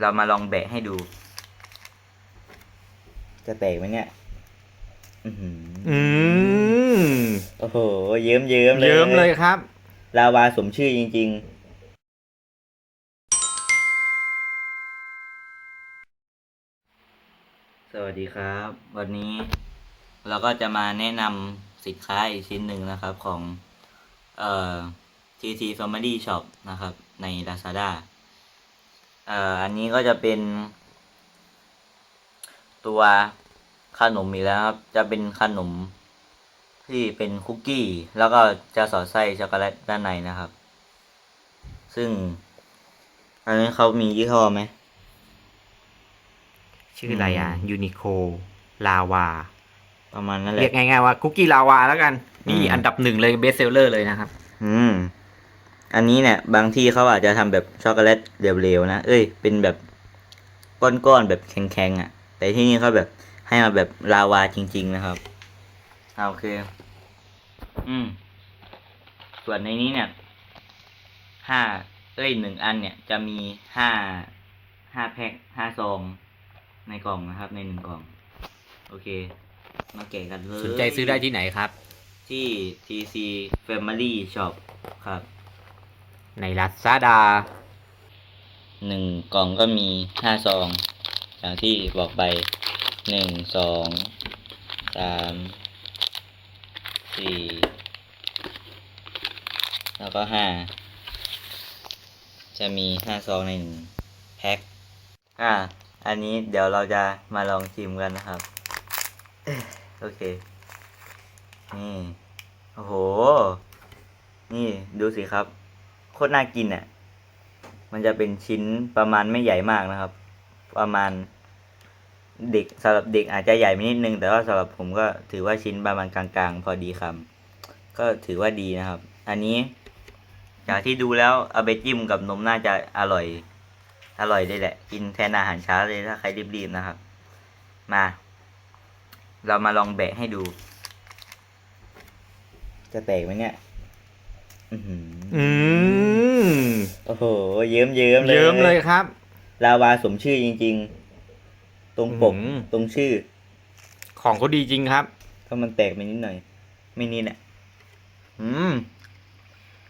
เรามาลองแบะให้ดู จะแตกไหมเนี่ย อือหืออืมโอ้โห เยิ้มเยิ้มๆเลยเยิ้มเลยครับ ลาวาสมชื่อจริง ๆ สวัสดีครับ วันนี้ เราก็จะมาแนะนำสินค้าอีกชิ้นหนึ่งนะครับของ เอ่อ TT Family Shop นะครับ ใน Lazada เอ่ออันนี้ก็จะเป็น ตัวขนมอีกแล้วครับ จะเป็นขนมที่เป็นคุกกี้ แล้วก็จะสอดไส้ช็อกโกแลตด้านในนะครับ ซึ่ง อันนี้เขามียี่ห้อไหม ชื่ออะไรอะอืมยูนิโคลาวา ประมาณนั้นแหละ เรียกง่ายๆว่าคุกกี้ลาวาแล้วกัน นี่อืมอันดับหนึ่งเลยเบสเซลเลอร์เลยนะครับ อืม อันนี้เนี่ยบางที่เขาอาจจะทำแบบช็อกโกแลตเหลวๆนะ เอ้ย เป็นแบบก้อนๆแบบแข็งๆอะ แต่ที่นี่เขาแบบให้มาแบบลาวาจริง ๆ นะครับอ่าโอเค อืม ส่วนในนี้เนี่ย ห้า เอ้ยหนึ่งอันเนี่ย จะมีห้า ห้าแพ็คห้าซอง ในกล่องนะครับ ในหนึ่งกล่อง โอเค มาแกะกันเลย สนใจซื้อได้ที่ไหนครับ ที่ TC Family Shop ครับ ในลาซาดาหนึ่งกล่องก็มีห้าซองอย่างที่บอกไปหนึ่งสองสามสี่แล้วก็ห้าจะมีห้าซองในหนึ่งแพ็คอ่า อันนี้เดี๋ยวเราจะมาลองชิมกันนะครับ โอเค นี่ โอ้โห นี่ดูสิครับ โคตรน่ากินอะ มันจะเป็นชิ้นประมาณไม่ใหญ่มากนะครับ ประมาณเด็กสำหรับเด็กอาจจะใหญ่ไปนิดนึง แต่ว่าสำหรับผมก็ถือว่าชิ้นประมาณกลางๆ พอดีคำก็ถือว่าดีนะครับ อันนี้ จากที่ดูแล้วเอาไปจิ้มกับนมน่าจะอร่อย อร่อยเลยแหละ กินแทนอาหารเช้าเลยถ้าใครรีบๆนะครับ มาเรามาลองแบะให้ดู จะแตกไหมเนี่ย อือหืออืมโอ้โห เยิ้มเยิ้มๆเลยเยิ้มเลยครับ ลาวาสมชื่อจริง ๆ ตรงปกอื้อหือตรงชื่อ ของเขาดีจริงครับถ้ามันแตกไปนิดหน่อย ไม่นิดอะอืม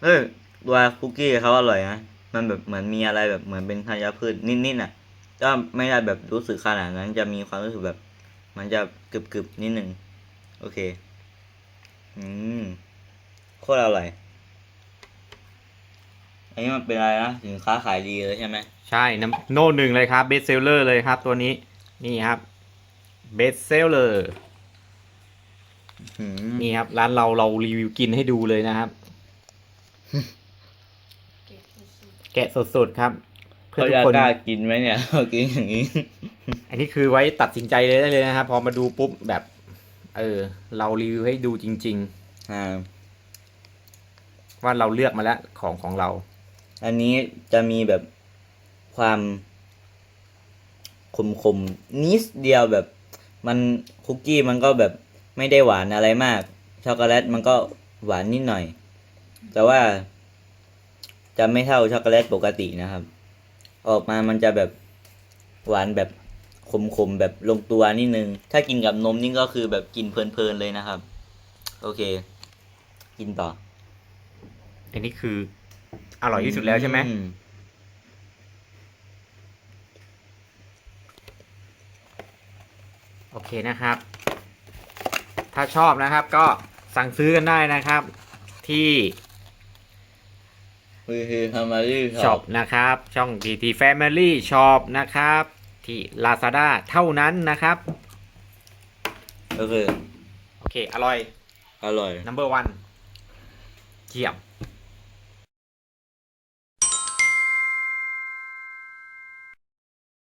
เออตัวคุกกี้เขาอร่อยนะมันแบบเหมือนมีอะไรแบบเหมือนเป็นธัญพืชนิดๆอะก็ไม่ได้แบบรู้สึกขนาดนั้นจะมีความรู้สึกแบบ มันจะกรึบๆนิดหนึ่งโอเค อืมโคตรอร่อย อันนี้มันเป็นอะไรนะสินค้าขายดีเลยใช่ไหมใช่น้ำโน่หนึ่งเลยครับเบสเซลเลอร์เลยครับ ตัวนี้นี่ครับเบสเซลเลอร์อืมนี่ครับ ร้านเราเรารีวิวกินให้ดูเลยนะครับ แกะสดๆครับ เพื่อเขาทุกจะคนกล้ากินไหมเนี่ยเขากินอย่างนี้ อันนี้คือไว้ตัดสินใจเลยได้เลยนะครับ พอมาดูปุ๊บแบบ เออ เรารีวิวให้ดูจริงอ่าๆว่าเราเลือกมาแล้วของของเรา อันนี้จะมีแบบความขมๆนิดเดียวแบบ มันคุกกี้มันก็แบบไม่ได้หวานอะไรมาก ช็อกโกแลตมันก็หวานนิดหน่อย แต่ว่า จะไม่เท่าช็อกโกแลตปกตินะครับ ออกมามันจะแบบหวานแบบขมๆแบบลงตัวนิดนึง ถ้ากินกับนมนี่ก็คือแบบกินเพลินๆเลยนะครับ โอเค กินต่อ อันนี้คือ อร่อยที่สุดแล้วใช่ไหมอืโอเคนะครับ ถ้าชอบนะครับก็สั่งซื้อกันได้นะครับ ที่คือคือทำมาดื้อช็อปนะครับ ช่อง TT Family Shop นะครับ ที่ Lazada เท่านั้นนะครับก็คือโอเค อร่อย อร่อย number one เยี่ยม